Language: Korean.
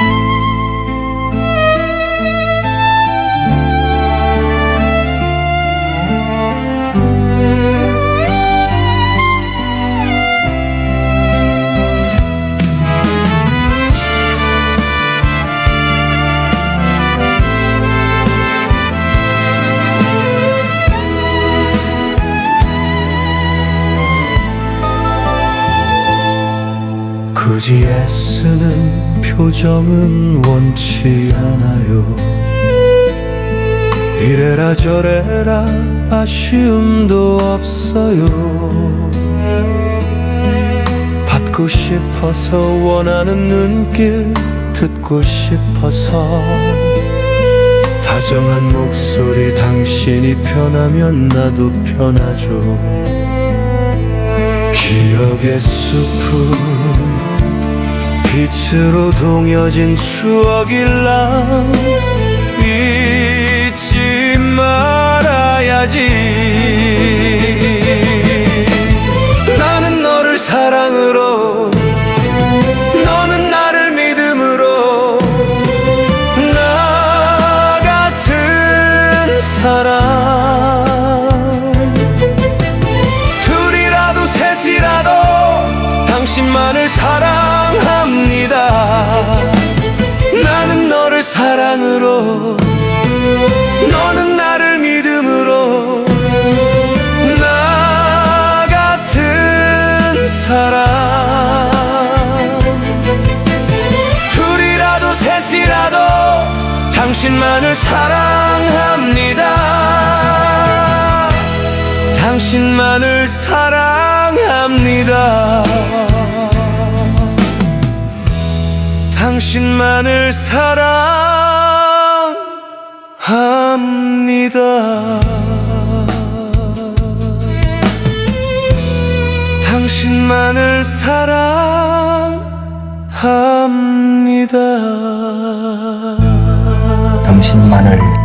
you 굳이 애쓰는 표정은 원치 않아요. 이래라 저래라 아쉬움도 없어요. 받고 싶어서 원하는 눈길 듣고 싶어서 다정한 목소리 당신이 편하면 나도 편하죠. 기억의 숲은 빛으로 동여진 추억일랑 잊지 말아야지. 나는 너를 사랑으로 너는 나를 믿음으로. 나 같은 사람. 둘이라도 셋이라도 당신만을 사랑 당신만을 사랑합니다 당신만을 사랑합니다. 당신만을 사랑합니다. 당신만을 사랑합니다. 당신만을.